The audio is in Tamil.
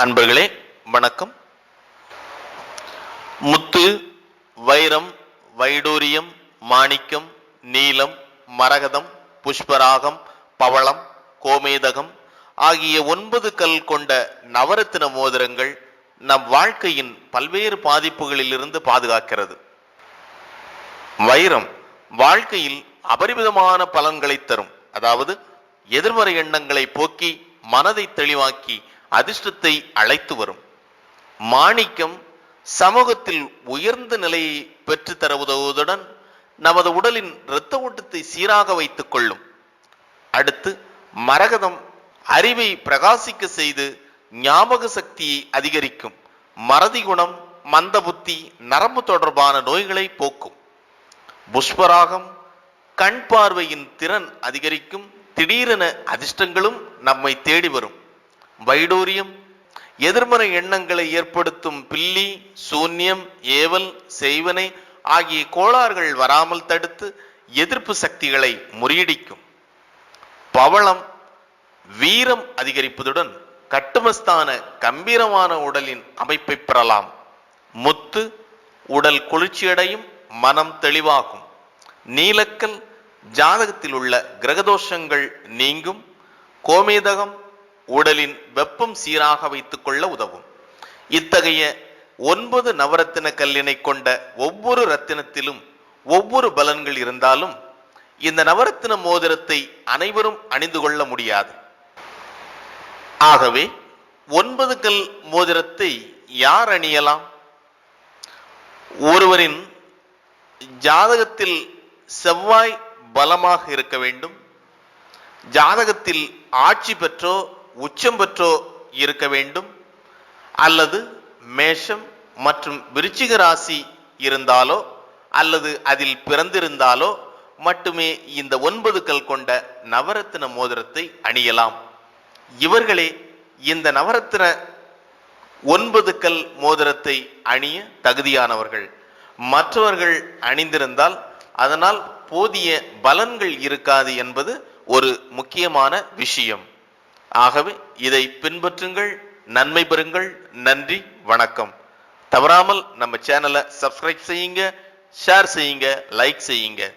அன்பர்களே வணக்கம். முத்து வைரம் வைடூரியம் மாணிக்கம் நீலம் மரகதம் புஷ்பராகம் பவளம் கோமேதகம் ஆகிய ஒன்பது கல் கொண்ட நவரத்தின மோதிரங்கள் நம் வாழ்க்கையின் பல்வேறு பாதிப்புகளிலிருந்து பாதுகாக்கிறது. வைரம் வாழ்க்கையில் அபரிமிதமான பலன்களை தரும். அதாவது எதிர்மறை எண்ணங்களை போக்கி மனதை தெளிவாக்கி அதிர்ஷ்டத்தை அழைத்து வரும். மாணிக்கம் சமூகத்தில் உயர்ந்த நிலையை பெற்றுத்தர உதவுவதுடன் நமது உடலின் இரத்த ஓட்டத்தை சீராக வைத்துக் கொள்ளும். அடுத்து மரகதம் அறிவை பிரகாசிக்க செய்து ஞாபக சக்தியை அதிகரிக்கும். மறதி குணம் மந்த புத்தி நரம்பு தொடர்பான நோய்களை போக்கும். புஷ்பராகம் கண் பார்வையின் திறன் அதிகரிக்கும். திடீரென அதிர்ஷ்டங்களும் நம்மை தேடி வரும். வைடூரியம் எதிர்மறை எண்ணங்களை ஏற்படுத்தும் பில்லி சூன்யம் ஏவல் செய்வனை ஆகிய கோளாறுகள் வராமல் தடுத்து எதிர்ப்பு சக்திகளை முறியடிக்கும். பவளம் வீரம் அதிகரிப்பதுடன் கட்டுமஸ்தான கம்பீரமான உடலின் அமைப்பை பெறலாம். முத்து உடல் குளிர்ச்சியடையும் மனம் தெளிவாகும். நீலக்கல் ஜாதகத்தில் உள்ள கிரகதோஷங்கள் நீங்கும். கோமேதகம் உடலின் வெப்பம் சீராக வைத்துக் கொள்ள உதவும். இத்தகைய ஒன்பது நவரத்தின கல்லினை கொண்ட ஒவ்வொரு ரத்தினத்திலும் ஒவ்வொரு பலன்கள் இருந்தாலும் இந்த நவரத்தின மோதிரத்தை அனைவரும் அணிந்து கொள்ள முடியாது. ஆகவே ஒன்பது கல் மோதிரத்தை யார் அணியலாம்? ஒருவரின் ஜாதகத்தில் செவ்வாய் பலமாக இருக்க வேண்டும். ஜாதகத்தில் ஆட்சி பெற்றோ உச்சம் பெற்றோ இருக்க வேண்டும். அல்லது மேஷம் மற்றும் விருச்சிக ராசி இருந்தாலோ அல்லது அதில் பிறந்திருந்தாலோ மட்டுமே இந்த ஒன்பது கல் கொண்ட நவரத்தின மோதிரத்தை அணியலாம். இவர்களே இந்த நவரத்தின ஒன்பது கல் மோதிரத்தை அணிய தகுதியானவர்கள். மற்றவர்கள் அணிந்திருந்தால் அதனால் போதிய பலன்கள் இருக்காது என்பது ஒரு முக்கியமான விஷயம். ஆகவே இதை பின்பற்றுங்கள் நன்மை பெறுங்கள். நன்றி வணக்கம். தவறாமல் நம்ம சேனலை சப்ஸ்கிரைப் செய்யுங்க ஷேர் செய்யுங்க லைக் செய்யுங்க.